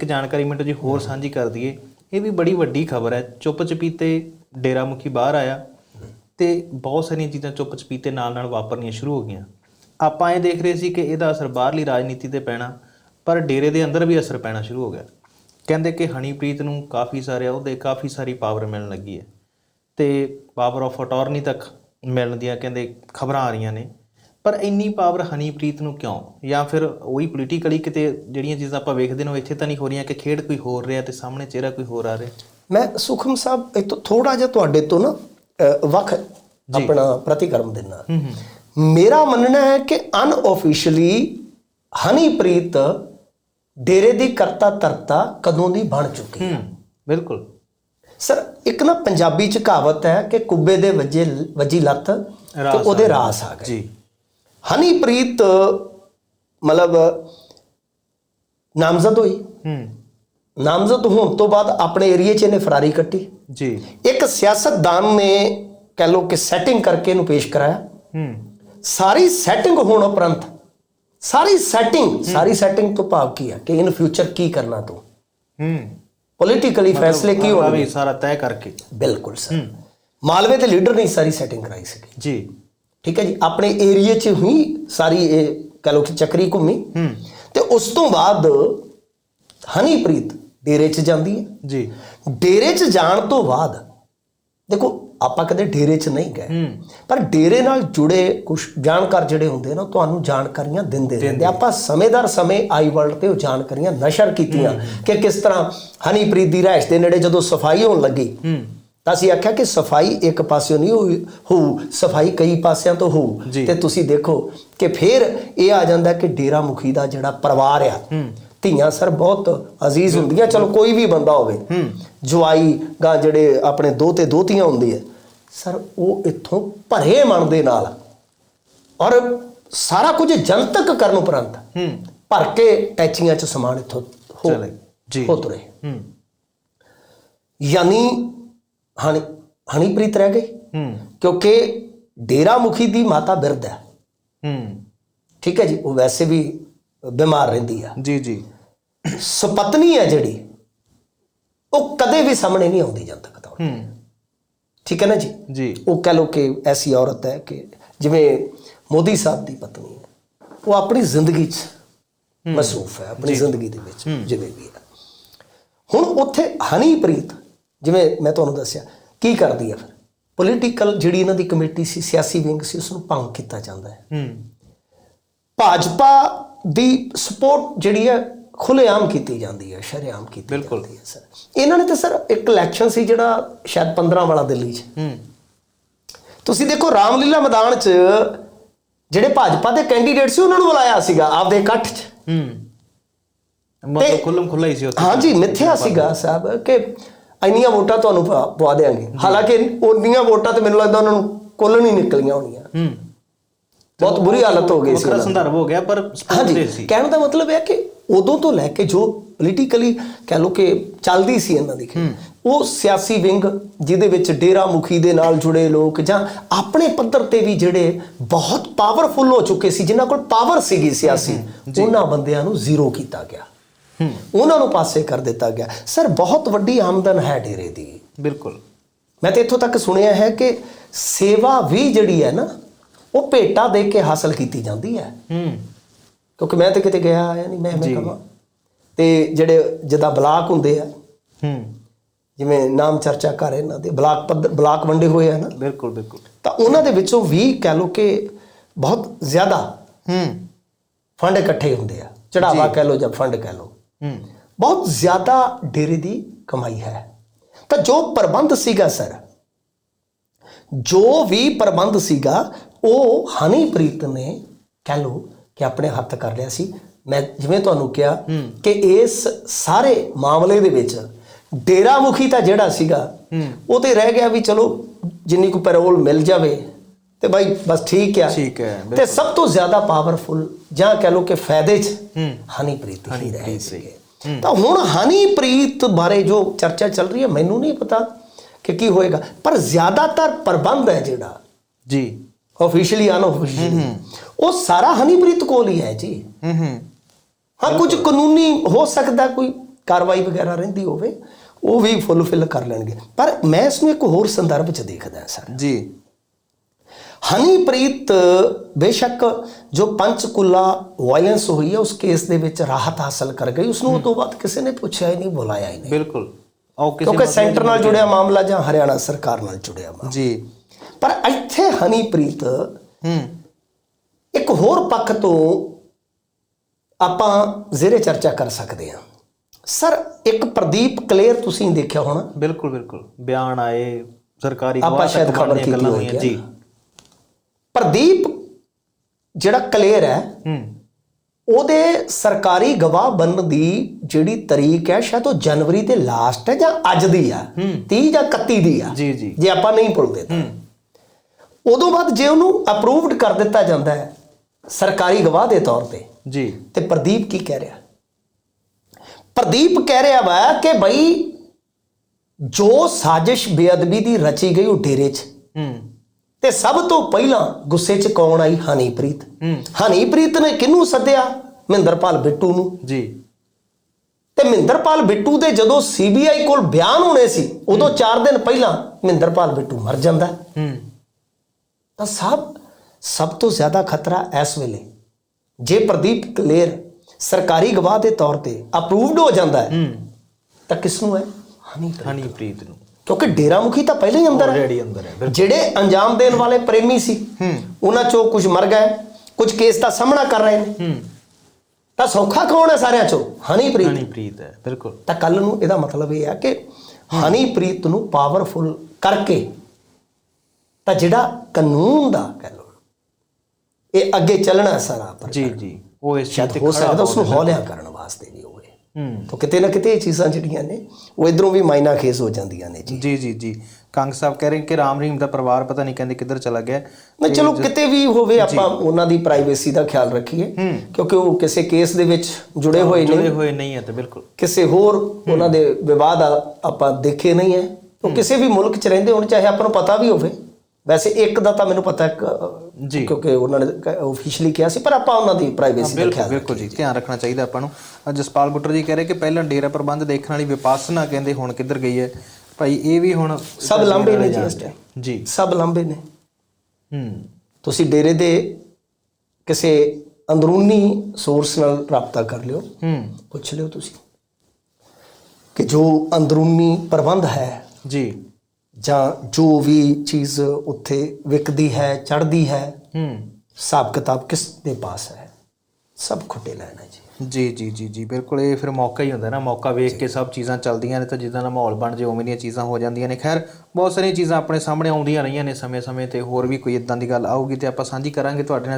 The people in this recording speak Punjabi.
ਇੱਕ ਜਾਣਕਾਰੀ ਮਿੰਟ ਜੀ ਹੋਰ ਸਾਂਝੀ ਕਰ ਦਈਏ। ਇਹ ਵੀ ਬੜੀ ਵੱਡੀ ਖਬਰ ਹੈ। ਚੁੱਪ ਚਪੀਤੇ ਡੇਰਾ ਮੁਖੀ ਬਾਹਰ ਆਇਆ ਤੇ ਬਹੁਤ ਸਾਰੀਆਂ ਚੀਜ਼ਾਂ ਚੁੱਪ ਚਪੀਤੇ ਨਾਲ ਨਾਲ ਵਾਪਰਨੀਆਂ ਸ਼ੁਰੂ ਹੋ ਗਈਆਂ। ਆਪਾਂ ਇਹ ਦੇਖ ਰਹੇ ਸੀ ਕਿ ਇਹਦਾ ਅਸਰ ਬਾਹਰਲੀ ਰਾਜਨੀਤੀ ਤੇ ਪੈਣਾ ਪਰ ਡੇਰੇ ਦੇ ਅੰਦਰ ਵੀ ਅਸਰ ਪੈਣਾ ਸ਼ੁਰੂ ਹੋ ਗਿਆ। ਕਹਿੰਦੇ ਕਿ ਹਨੀਪ੍ਰੀਤ ਨੂੰ ਕਾਫੀ ਸਾਰੇ ਅਹੁਦੇ ਕਾਫੀ ਸਾਰੀ ਪਾਵਰ ਮਿਲਣ ਲੱਗੀ ਹੈ। ਤੇ ਪਾਵਰ ਆਫ ਅਟਾਰਨੀ ਤੱਕ ਮਿਲਣ ਦੀਆਂ ਕਹਿੰਦੇ ਖਬਰਾਂ ਆ ਰਹੀਆਂ ਨੇ। ਪਰ ਇੰਨੀ ਪਾਵਰ ਹਨੀਪ੍ਰੀਤ ਨੂੰ ਕਿਉਂ? ਜਾਂ ਫਿਰ ਉਹੀ ਪੋਲੀਟੀਕਲੀ ਕਿਤੇ ਜਿਹੜੀਆਂ ਚੀਜ਼ਾਂ ਆਪਾਂ ਵੇਖਦੇ ਨੇ ਉਹ ਇੱਥੇ ਤਾਂ ਨਹੀਂ ਹੋ ਰਹੀਆਂ ਕਿ ਖੇਡ ਕੋਈ ਹੋਰ ਰਿਹਾ ਤੇ ਸਾਹਮਣੇ ਚਿਹਰਾ ਕੋਈ ਹੋਰ ਆ ਰਿਹਾ? ਮੈਂ ਸੁਖਮ ਸਾਹਿਬ ਇਹ ਤੋਂ ਥੋੜਾ ਜਿਹਾ ਤੁਹਾਡੇ ਤੋਂ ਨਾ ਵੱਖ ਆਪਣਾ ਪ੍ਰਤੀਕਰਮ ਹੂੰ ਮੇਰਾ ਮੰਨਣਾ ਹੈ ਕਿ ਅਨਆਫੀਸ਼ੀਅਲੀ ਹਨੀਪ੍ਰੀਤ ਡੇਰੇ ਦੀ ਕਰਤਾ ਤਰਤਾ ਕਦੋਂ ਦੀ ਬਣ ਚੁੱਕੀ ਹੈ? ਬਿਲਕੁਲ। ਸਰ ਇੱਕ ਨਾ ਪੰਜਾਬੀ ਚ ਕਹਾਵਤ ਹੈ ਕਿ ਕੁੱਬੇ ਦੇ ਵੱਜੇ ਵੱਜੀ ਲੱਤ ਤੇ ਉਹਦੇ। ਰਾਸ ਆ ਗਏ ਜੀ। ਹਨੀਪ੍ਰੀਤ ਮਤਲਬ ਨਾਮਜ਼ਦ ਹੋਈ। ਹੂੰ। ਨਾਮਜ਼ਦ ਹੋਣ ਤੋਂ ਬਾਅਦ ਆਪਣੇ ਏਰੀਏ 'ਚ ਇਹਨੇ ਫਰਾਰੀ ਕੱਟੀ। ਜੀ। ਇੱਕ ਸਿਆਸਤਦਾਨ ਨੇ ਕਹਿ ਲੋ ਕਿ ਸੈਟਿੰਗ ਕਰਕੇ ਇਹਨੂੰ ਪੇਸ਼ ਕਰਾਇਆ। ਹੂੰ। ਸਾਰੀ ਸੈਟਿੰਗ ਹੋਣ ਉਪਰੰਤ ਸਾਰੀ ਸੈਟਿੰਗ ਸਾਰੀ ਸੈਟਿੰਗ ਤੋਂ ਭਾਵ ਕੀ ਹੈ ਕਿ ਇਨ ਫਿਊਚਰ ਕੀ ਕਰਨਾ ਤੂੰ? ਹੂੰ। ਪੋਲੀਟੀਕਲੀ ਫੈਸਲੇ ਕੀ ਹੋਣਗੇ? ਸਾਰਾ ਤੈਅ ਕਰਕੇ। ਬਿਲਕੁਲ ਸਰ। ਮਾਲਵੇ ਦੇ ਲੀਡਰ ਨੇ ਸਾਰੀ ਸੈਟਿੰਗ ਕਰਾਈ ਸੀ ਜੀ। ਠੀਕ ਹੈ ਜੀ? ਆਪਣੇ ਏਰੀਏ 'ਚ ਹੀ ਸਾਰੀ ਇਹ ਕਹ ਲੋ ਕਿ ਚੱਕਰੀ ਘੁੰਮੀ। ਤੇ ਉਸ ਤੋਂ ਬਾਅਦ ਹਨੀਪ੍ਰੀਤ ਡੇਰੇ 'ਚ ਜਾਂਦੀ ਹੈ। ਜੀ। ਡੇਰੇ 'ਚ ਜਾਣ ਤੋਂ ਬਾਅਦ ਦੇਖੋ ਆਪਾਂ ਕਦੇ ਡੇਰੇ 'ਚ ਨਹੀਂ ਗਏ। ਪਰ ਡੇਰੇ ਨਾਲ ਜੁੜੇ ਕੁਝ ਜਾਣਕਾਰ ਜਿਹੜੇ ਹੁੰਦੇ ਨਾ ਤੁਹਾਨੂੰ ਜਾਣਕਾਰੀਆਂ ਦਿੰਦੇ ਰਹਿੰਦੇ। ਆਪਾਂ ਸਮੇਦਾਰ ਸਮੇਂ ਆਈ ਵਰਲਡ ਤੇ ਉਹ ਜਾਣਕਾਰੀਆਂ ਨਸ਼ਰ ਕੀਤੀਆਂ ਕਿ ਕਿਸ ਤਰ੍ਹਾਂ ਹਨੀਪ੍ਰੀਤ ਦੀ ਰਹਿਸ਼ ਦੇ ਨੇੜੇ ਜਦੋਂ ਸਫ਼ਾਈ ਹੋਣ ਲੱਗੀ ਅਸੀਂ ਆਖਿਆ ਕਿ ਸਫ਼ਾਈ ਇੱਕ ਪਾਸਿਓਂ ਨਹੀਂ ਹੋਊ ਸਫ਼ਾਈ ਕਈ ਪਾਸਿਆਂ ਤੋਂ ਹੋਊ। ਤੇ ਤੁਸੀਂ ਦੇਖੋ ਕਿ ਫਿਰ ਇਹ ਆ ਜਾਂਦਾ ਕਿ ਡੇਰਾ ਮੁਖੀ ਦਾ ਜਿਹੜਾ ਪਰਿਵਾਰ ਆ ਧੀਆਂ ਸਰ ਬਹੁਤ ਅਜ਼ੀਜ਼ ਹੁੰਦੀਆਂ ਚਲੋ ਕੋਈ ਵੀ ਬੰਦਾ ਹੋਵੇ ਜਵਾਈ ਗਾਂ ਜਿਹੜੇ ਆਪਣੇ ਦੋਤੇ ਦੋਤੀਆਂ ਹੁੰਦੀ ਹੈ ਸਰ ਉਹ ਇੱਥੋਂ ਭਰੇ ਮਨ ਦੇ ਨਾਲ ਔਰ ਸਾਰਾ ਕੁਝ ਜਨਤਕ ਕਰਨ ਉਪਰੰਤ ਹੂੰ। ਭਰ ਕੇ ਟੈਚੀਆਂ ਚ ਸਮਾਨ ਇੱਥੋਂ ਹੋ ਚਲੇ। ਜੀ। ਹੋ ਤੁਰੇ। ਹੂੰ। ਯਾਨੀ ਹਣੀ ਹਣੀਪ੍ਰੀਤ ਰਹਿ ਗਈ? ਹੂੰ। ਕਿਉਂਕਿ ਡੇਰਾ ਮੁਖੀ ਦੀ ਮਾਤਾ ਬਿਰਧ ਹੈ। ਹੂੰ। ਠੀਕ ਹੈ ਜੀ ਉਹ ਵੈਸੇ ਵੀ ਬਿਮਾਰ ਰਹਿੰਦੀ ਆ। ਜੀ ਜੀ। ਸੁਪਤਨੀ ਹੈ ਜਿਹੜੀ ਉਹ ਕਦੇ ਵੀ ਸਾਹਮਣੇ ਨਹੀਂ ਆਉਂਦੀ ਜਨਤਕ ਤੌਰ ਤੇ। ਹੂੰ। ਠੀਕ ਹੈ ਨਾ ਜੀ? ਜੀ। ਉਹ ਕਹ ਲੋ ਕਿ ਐਸੀ ਔਰਤ ਹੈ ਕਿ ਜਿਵੇਂ ਮੋਦੀ ਸਾਹਿਬ ਦੀ ਪਤਨੀ ਹੈ। ਉਹ ਆਪਣੀ ਜ਼ਿੰਦਗੀ 'ਚ ਮਸਰੂਫ ਹੈ ਆਪਣੀ ਜ਼ਿੰਦਗੀ ਦੇ ਵਿੱਚ ਜਿਵੇਂ ਵੀ ਹੈ। ਹੁਣ ਉੱਥੇ ਹਨੀਪ੍ਰੀਤ ਜਿਵੇਂ ਮੈਂ ਤੁਹਾਨੂੰ ਦੱਸਿਆ ਕੀ ਕਰਦੀ ਹੈ ਫਿਰ? ਪੋਲੀਟੀਕਲ ਜਿਹੜੀ ਇਹਨਾਂ ਦੀ ਕਮੇਟੀ ਸੀ ਸਿਆਸੀ ਵਿੰਗ ਸੀ ਉਸ ਨੂੰ ਭੰਗ ਕੀਤਾ ਜਾਂਦਾ ਹੈ। ਹੂੰ। ਭਾਜਪਾ ਦੀ ਸਪੋਰਟ ਜਿਹੜੀ ਹੈ ਖੁੱਲੇਆਮ ਕੀਤੀ ਜਾਂਦੀ ਹੈ ਸ਼ਰੇਆਮ ਕੀਤੀ। ਜਾਂਦੀ ਹੈ ਸਰ। ਇਹਨਾਂ ਨੇ ਤਾਂ ਸਰ ਇੱਕ ਇਲੈਕਸ਼ਨ ਸੀ ਜਿਹੜਾ ਸ਼ਾਇਦ 15 ਵਾਲਾ ਦਿੱਲੀ 'ਚ। ਹੂੰ। ਤੁਸੀਂ ਦੇਖੋ ਰਾਮਲੀਲਾ ਮੈਦਾਨ 'ਚ ਜਿਹੜੇ ਭਾਜਪਾ ਦੇ ਕੈਂਡੀਡੇਟ ਸੀ ਉਹਨਾਂ ਨੂੰ ਬੁਲਾਇਆ ਸੀਗਾ ਆਪਦੇ ਇਕੱਠ 'ਚ। ਹੂੰ। ਮਤਲਬ ਖੁੱਲਮ ਖੁੱਲਾ ਹੀ ਸੀ ਉੱਥੇ। ਹਾਂਜੀ ਮਿੱਥਿਆ ਸੀਗਾ ਸਾਹਿਬ ਕਿ ਇੰਨੀਆਂ ਵੋਟਾਂ ਤੁਹਾਨੂੰ ਪਵਾ ਦੇਾਂਗੇ ਹਾਲਾਂਕਿ ਉਨੀਆਂ ਵੋਟਾਂ ਤੇ ਮੈਨੂੰ ਲੱਗਦਾ ਉਹਨਾਂ ਨੂੰ ਕੁੱਲ ਨਹੀਂ ਨਿਕਲੀਆਂ ਹੋਣੀਆਂ। ਹੂੰ। ਬਹੁਤ ਬੁਰੀ ਹਾਲਤ ਹੋ ਗਈ ਸੀ ਵੱਖਰਾ। ਸੰਦਰਭ ਹੋ ਗਿਆ ਪਰ ਸਪੋਰਟ ਦੇ ਸੀ। ਕਹਿਣ ਦਾ ਮਤਲਬ ਹੈ ਕਿ ਉਦੋਂ ਤੋਂ ਲੈ ਕੇ ਜੋ ਪੋਲੀਟੀਕਲੀ ਕਹਿ ਲੋ ਕਿ ਚੱਲਦੀ ਸੀ ਇਹਨਾਂ ਦੀ ਉਹ ਸਿਆਸੀ ਵਿੰਗ ਜਿਹਦੇ ਵਿੱਚ ਡੇਰਾ ਮੁਖੀ ਦੇ ਨਾਲ ਜੁੜੇ ਲੋਕ ਜਾਂ ਆਪਣੇ ਪੱਧਰ ਤੇ ਵੀ ਜਿਹੜੇ ਬਹੁਤ ਪਾਵਰਫੁਲ ਹੋ ਚੁੱਕੇ ਸੀ ਜਿਨ੍ਹਾਂ ਕੋਲ ਪਾਵਰ ਸੀਗੀ ਸਿਆਸੀ ਉਹਨਾਂ ਬੰਦਿਆਂ ਨੂੰ ਜ਼ੀਰੋ ਕੀਤਾ ਗਿਆ। ਉਹਨਾਂ ਨੂੰ ਪਾਸੇ ਕਰ ਦਿੱਤਾ ਗਿਆ। ਸਰ ਬਹੁਤ ਵੱਡੀ ਆਮਦਨ ਹੈ ਡੇਰੇ ਦੀ। ਬਿਲਕੁਲ। ਮੈਂ ਤੇ ਇੱਥੋਂ ਤੱਕ ਸੁਣਿਆ ਹੈ ਕਿ ਸੇਵਾ ਵੀ ਜਿਹੜੀ ਹੈ ਨਾ ਉਹ ਭੇਟਾ ਦੇ ਕੇ ਹਾਸਲ ਕੀਤੀ ਜਾਂਦੀ ਹੈ। ਹੂੰ। ਕਿਉਂਕਿ ਮੈਂ ਤਾਂ ਕਿਤੇ ਗਿਆ ਆਇਆ ਨਹੀਂ ਮੈਂ ਮੈਂ ਕਹਾਂ। ਤੇ ਜਿਹੜੇ ਜਿੱਦਾਂ ਬਲਾਕ ਹੁੰਦੇ ਆ ਹੂੰ। ਜਿਵੇਂ ਨਾਮ ਚਰਚਾ ਕਰ ਇਹਨਾਂ ਦੇ ਬਲਾਕ ਪੱਧਰ ਬਲਾਕ ਵੰਡੇ ਹੋਏ ਆ ਨਾ। ਬਿਲਕੁਲ ਬਿਲਕੁਲ। ਤਾਂ ਉਹਨਾਂ ਦੇ ਵਿੱਚੋਂ ਵੀ ਕਹਿ ਲੋ ਕਿ ਬਹੁਤ ਜ਼ਿਆਦਾ ਹੂੰ। ਫੰਡ ਇਕੱਠੇ ਹੁੰਦੇ ਆ। ਚੜਾਵਾ ਕਹਿ ਲੋ ਜਾਂ ਫੰਡ ਕਹਿ ਲੋ ਬਹੁਤ ਜ਼ਿਆਦਾ ਡੇਰੇ ਦੀ ਕਮਾਈ ਹੈ। ਤਾਂ ਜੋ ਪ੍ਰਬੰਧ ਸੀਗਾ ਸਰ ਜੋ ਵੀ ਪ੍ਰਬੰਧ ਸੀਗਾ ਉਹ ਹਨੀਪ੍ਰੀਤ ਨੇ ਕਹਿ ਲੋ ਕਿ ਆਪਣੇ ਹੱਥ ਕਰ ਲਿਆ ਸੀ। ਮੈਂ ਜਿਵੇਂ ਤੁਹਾਨੂੰ ਕਿਹਾ ਕਿ ਇਸ ਸਾਰੇ ਮਾਮਲੇ ਦੇ ਵਿੱਚ ਡੇਰਾ ਮੁਖੀ ਤਾਂ ਜਿਹੜਾ ਸੀਗਾ ਉਹ ਤੇ ਰਹਿ ਗਿਆ ਵੀ ਚਲੋ ਜਿੰਨੀ ਕੋ ਪੈਰੋਲ ਮਿਲ ਜਾਵੇ ਤੇ ਬਾਈ ਬਸ ਠੀਕ ਆ। ਠੀਕ ਹੈ, ਤੇ ਸਭ ਤੋਂ ਜ਼ਿਆਦਾ ਪਾਵਰਫੁਲ ਜਾਂ ਕਹਿ ਲੋ ਕਿ ਫਾਇਦੇ 'ਚ ਹੂੰ। ਹਨੀਪ੍ਰੀਤ ਹੀ ਰਹੇ ਸੀਗੇ ਤਾਂ ਹੁਣ ਹਨੀਪ੍ਰੀਤ ਬਾਰੇ ਜੋ ਚਰਚਾ ਚੱਲ ਰਹੀ ਹੈ ਮੈਨੂੰ ਨਹੀਂ ਪਤਾ ਕਿ ਕੀ ਹੋਏਗਾ। ਪਰ ਜ਼ਿਆਦਾਤਰ ਪ੍ਰਬੰਧ ਹੈ ਜਿਹੜਾ ਜੀ। ਆਫੀਸ਼ੀਅਲੀ ਅਨਆਫੀਸ਼ੀਅਲੀ ਉਹ ਸਾਰਾ ਹਨੀਪ੍ਰੀਤ ਕੋਲ ਹੀ ਹੈ ਜੀ। ਹੂੰ ਹੂੰ। ਹਾਂ ਕੁਝ ਕਾਨੂੰਨੀ ਹੋ ਸਕਦਾ ਕੋਈ ਕਾਰਵਾਈ ਵਗੈਰਾ ਰਹਿੰਦੀ ਹੋਵੇ ਉਹ ਵੀ ਫੁੱਲਫਿਲ ਕਰ ਲੈਣਗੇ। ਪਰ ਮੈਂ ਇਸ ਨੂੰ ਇੱਕ ਹੋਰ ਸੰਦਰਭ 'ਚ ਦੇਖਦਾ ਸਰ ਜੀ। ਹਨੀਪ੍ਰੀਤ ਬੇਸ਼ੱਕ ਜੋ ਪੰਚਕੁਲਾ ਵਾਇਲੈਂਸ ਹੋਈ ਹੈ ਉਸ ਕੇਸ ਦੇ ਵਿੱਚ ਰਾਹਤ ਹਾਸਲ ਕਰ ਗਈ। ਉਸ ਨੂੰ ਉਹ ਤੋਂ ਬਾਅਦ ਕਿਸੇ ਨੇ ਪੁੱਛਿਆ ਹੀ ਨਹੀਂ ਬੁਲਾਇਆ ਹੀ ਨਹੀਂ। ਬਿਲਕੁਲ। ਉਹ ਕਿਸੇ ਕਿਉਂਕਿ ਸੈਂਟਰ ਨਾਲ ਜੁੜਿਆ ਮਾਮਲਾ ਜਾਂ ਹਰਿਆਣਾ ਸਰਕਾਰ ਨਾਲ ਜੁੜਿਆ ਮਾਮਲਾ। ਜੀ। ਪਰ ਇੱਥੇ ਹਨੀਪ੍ਰੀਤ ਹੂੰ। ਇੱਕ ਹੋਰ ਪੱਖ ਤੋਂ ਆਪਾਂ ਜ਼ੇਰੇ ਚਰਚਾ ਕਰ ਸਕਦੇ ਹਾਂ। ਸਰ ਇੱਕ ਪ੍ਰਦੀਪ ਕਲੇਰ ਤੁਸੀਂ ਦੇਖਿਆ ਹੋਣਾ? ਬਿਲਕੁਲ ਬਿਲਕੁਲ। ਬਿਆਨ ਆਏ ਸਰਕਾਰੀ ਆਪਾਂ ਸ਼ਾਇਦ ਤੱਕ ਖਬਰ ਕੀਤੀ ਹੋਈ। ਜੀ। ਪ੍ਰਦੀਪ ਜਿਹੜਾ ਕਲੇਰ ਹੈ ਹੂੰ। ਉਹਦੇ ਸਰਕਾਰੀ ਗਵਾਹ ਬਣਨ ਦੀ ਜਿਹੜੀ ਤਰੀਕ ਹੈ ਸ਼ਾਇਦ ਉਹ ਜਨਵਰੀ ਦੇ ਲਾਸਟ ਹੈ ਜਾਂ ਅੱਜ ਦੀ ਆ 30 ਜਾਂ 31 ਦੀ ਆ। ਜੀ ਜੀ। ਜੇ ਆਪਾਂ ਨਹੀਂ ਭੁੱਲਦੇ ਤਾਂ। ਹੂੰ। ਉਦੋਂ ਬਾਅਦ ਜੇ ਉਹਨੂੰ ਅਪਰੂਵਡ ਕਰ ਦਿੱਤਾ ਜਾਂਦਾ ਹੈ ਸਰਕਾਰੀ ਗਵਾਹ ਦੇ ਤੌਰ ਤੇ ਜੀ। ਤੇ ਪ੍ਰਦੀਪ ਕੀ ਕਹਿ ਰਿਹਾ? ਪ੍ਰਦੀਪ ਕਹਿ ਰਿਹਾ ਵਾ ਕਿ ਬਈ ਜੋ ਸਾਜ਼ਿਸ਼ ਬੇਅਦਬੀ ਦੀ ਰਚੀ ਗਈ ਉਹ ਡੇਰੇ 'ਚ। ਹੂੰ। ਤੇ ਸਭ ਤੋਂ ਪਹਿਲਾਂ ਗੁੱਸੇ 'ਚ ਕੌਣ ਆਈ? ਹਨੀਪ੍ਰੀਤ। ਹਨੀਪ੍ਰੀਤ ਨੇ ਕਿਹਨੂੰ ਸੱਦਿਆ? ਮਹਿੰਦਰਪਾਲ ਬਿੱਟੂ ਨੂੰ। ਜੀ। ਤੇ ਮਹਿੰਦਰਪਾਲ ਬਿੱਟੂ ਦੇ ਜਦੋਂ ਸੀਬੀਆਈ ਕੋਲ ਬਿਆਨ ਹੋਣੇ ਸੀ ਉਦੋਂ 4 ਦਿਨ ਪਹਿਲਾਂ ਮਹਿੰਦਰਪਾਲ ਬਿੱਟੂ ਮਰ ਜਾਂਦਾ। ਹੈ। ਤਾਂ ਸਭ ਸਭ ਤੋਂ ਜ਼ਿਆਦਾ ਖਤਰਾ ਇਸ ਵੇਲੇ ਜੇ ਪ੍ਰਦੀਪ ਕਲੇਰ ਸਰਕਾਰੀ ਗਵਾਹ ਦੇ ਤੌਰ ਤੇ ਅਪਰੂਵਡ ਹੋ ਜਾਂਦਾ ਹੈ ਹੂੰ। ਤਾਂ ਕਿਸ ਨੂੰ ਹੈ? ਹਨੀਪ੍ਰੀਤ ਨੂੰ। ਕਿਉਂਕਿ ਡੇਰਾ ਮੁਖੀ ਤਾਂ ਪਹਿਲਾਂ ਹੀ ਅੰਦਰ ਹੈ। ਆਲਰੇਡੀ ਅੰਦਰ ਹੈ ਜਿਹੜੇ ਅੰਜਾਮ ਦੇਣ ਵਾਲੇ ਪ੍ਰੇਮੀ ਸੀ ਉਹਨਾਂ ਚੋਂ ਕੁਝ ਮਰ ਗਏ ਕੁਝ ਕੇਸ ਦਾ ਸਾਹਮਣਾ ਕਰ ਰਹੇ ਨੇ। ਤਾਂ ਸੌਖਾ ਕੌਣ ਹੈ ਸਾਰਿਆਂ ਚੋਂ? ਹਨੀਪ੍ਰੀਤ। ਹਨੀਪ੍ਰੀਤ ਹੈ ਬਿਲਕੁਲ। ਤਾਂ ਕੱਲ ਨੂੰ ਇਹਦਾ ਮਤਲਬ ਇਹ ਹੈ ਕਿ ਹਨੀਪ੍ਰੀਤ ਨੂੰ ਪਾਵਰਫੁਲ ਕਰਕੇ ਤਾਂ ਜਿਹੜਾ ਕਾਨੂੰਨ ਦਾ ਕਹਿ ਲਓ ਇਹ ਅੱਗੇ ਚੱਲਣਾ ਸਾਰਾ ਪਰ ਜੀ ਜੀ। ਉਹ ਇਸ ਚੀਜ਼ ਤੇ ਹੋ ਸਕਦਾ ਉਸ ਨੂੰ। ਹੌਲਿਆ ਕਰਨ ਵਾਸਤੇ ਵੀ ਤਾਂ ਕਿਤੇ ਨਾ ਕਿਤੇ ਇਹ ਚੀਜ਼ਾਂ ਜਿਹੜੀਆਂ ਨੇ ਉਹ ਇਧਰੋਂ ਵੀ ਮਾਇਨਾ ਖੇਸ ਹੋ ਜਾਂਦੀਆਂ ਨੇ ਜੀ। ਜੀ ਜੀ ਜੀ। ਕੰਗ ਸਾਹਿਬ ਕਹਿ ਰਹੇ ਕਿ ਰਾਮ ਰਹੀਮ ਦਾ ਪਰਿਵਾਰ ਪਤਾ ਨਹੀਂ ਕਹਿੰਦੇ ਕਿੱਧਰ ਚਲਾ ਗਿਆ। ਮੈਂ ਚਲੋ ਕਿਤੇ ਵੀ ਹੋਵੇ ਆਪਾਂ ਉਹਨਾਂ ਦੀ ਪ੍ਰਾਈਵੇਸੀ ਦਾ ਖਿਆਲ ਰੱਖੀਏ ਕਿਉਂਕਿ ਉਹ ਕਿਸੇ ਕੇਸ ਦੇ ਵਿੱਚ ਜੁੜੇ ਹੋਏ ਨੇ ਜੁੜੇ ਹੋਏ ਨਹੀਂ ਹੈ ਤੇ ਬਿਲਕੁਲ। ਕਿਸੇ ਹੋਰ ਉਹਨਾਂ ਦੇ ਵਿਵਾਦ ਆਪਾਂ ਦੇਖੇ ਨਹੀਂ ਹੈ। ਉਹ ਕਿਸੇ ਵੀ ਮੁਲਕ 'ਚ ਰਹਿੰਦੇ ਹੋਣ ਚਾਹੇ ਆਪਾਂ ਨੂੰ ਪਤਾ ਵੀ ਹੋਵੇ। ਵੈਸੇ ਇੱਕ ਦਾ ਤਾਂ ਮੈਨੂੰ ਪਤਾ ਹੈ ਕਿ- ਜੀ। ਕਿਉਂਕਿ ਉਹਨਾਂ ਨੇ ਆਫੀਸ਼ੀਅਲੀ ਕਿਹਾ ਸੀ ਪਰ ਆਪਾਂ ਉਹਨਾਂ ਦੀ ਪ੍ਰਾਈਵੇਸੀ ਦਾ ਬਿਲਕੁਲ ਖਿਆਲ ਬਿਲਕੁਲ ਜੀ ਧਿਆਨ ਰੱਖਣਾ ਚਾਹੀਦਾ ਆਪਾਂ ਨੂੰ। ਜਸਪਾਲ ਬੁੱਟਰ ਜੀ ਕਹਿ ਰਹੇ ਕਿ ਪਹਿਲਾਂ ਡੇਰਾ ਪ੍ਰਬੰਧ ਦੇਖਣ ਵਾਲੀ ਵਿਪਾਸਨਾ ਕਹਿੰਦੇ ਹੁਣ ਕਿੱਧਰ ਗਈ ਹੈ। ਭਾਈ ਇਹ ਵੀ ਹੁਣ ਸਭ ਲਾਂਭੇ ਨੇ ਜੀ ਇਸ। ਜੀ। ਸਭ ਲੰਬੇ ਨੇ। ਹੂੰ। ਤੁਸੀਂ ਡੇਰੇ ਦੇ ਕਿਸੇ ਅੰਦਰੂਨੀ ਸੋਰਸ ਨਾਲ ਰਾਬਤਾ ਕਰ ਲਿਓ। ਹੂੰ। ਪੁੱਛ ਲਿਓ ਤੁਸੀਂ ਕਿ ਜੋ ਅੰਦਰੂਨੀ ਪ੍ਰਬੰਧ ਹੈ ਜੀ। ਜਾਂ ਜੋ ਵੀ ਚੀਜ਼ ਉੱਥੇ ਵਿਕਦੀ ਹੈ ਚੜਦੀ ਹੈ ਹੂੰ। ਹਿਸਾਬ ਕਿਤਾਬ ਕਿਸ ਦੇ ਪਾਸ ਹੈ? ਸਭ ਖੁੱਟੇ ਲੈਣਾ ਜੀ। ਜੀ ਜੀ ਜੀ ਜੀ ਬਿਲਕੁਲ ਇਹ ਫਿਰ ਮੌਕਾ ਹੀ ਹੁੰਦਾ ਨਾ ਮੌਕਾ ਵੇਖ ਕੇ ਸਭ ਚੀਜ਼ਾਂ ਚੱਲਦੀਆਂ ਨੇ ਤਾਂ ਜਿੱਦਾਂ ਦਾ ਮਾਹੌਲ ਬਣ ਜੇ ਉਵੇਂ ਦੀਆਂ ਚੀਜ਼ਾਂ ਹੋ ਜਾਂਦੀਆਂ ਨੇ। ਖੈਰ ਬਹੁਤ ਸਾਰੀਆਂ ਚੀਜ਼ਾਂ ਆਪਣੇ ਸਾਹਮਣੇ ਆਉਂਦੀਆਂ ਰਹੀਆਂ ਨੇ ਸਮੇਂ-ਸਮੇਂ ਤੇ ਹੋਰ ਵੀ ਕੋਈ ਇਦਾਂ ਦੀ ਗੱਲ ਆਊਗੀ ਤੇ ਆਪਾਂ ਸਾਂਝੀ ਕਰਾਂਗੇ ਤੁਹਾਡੇ ਨਾਲ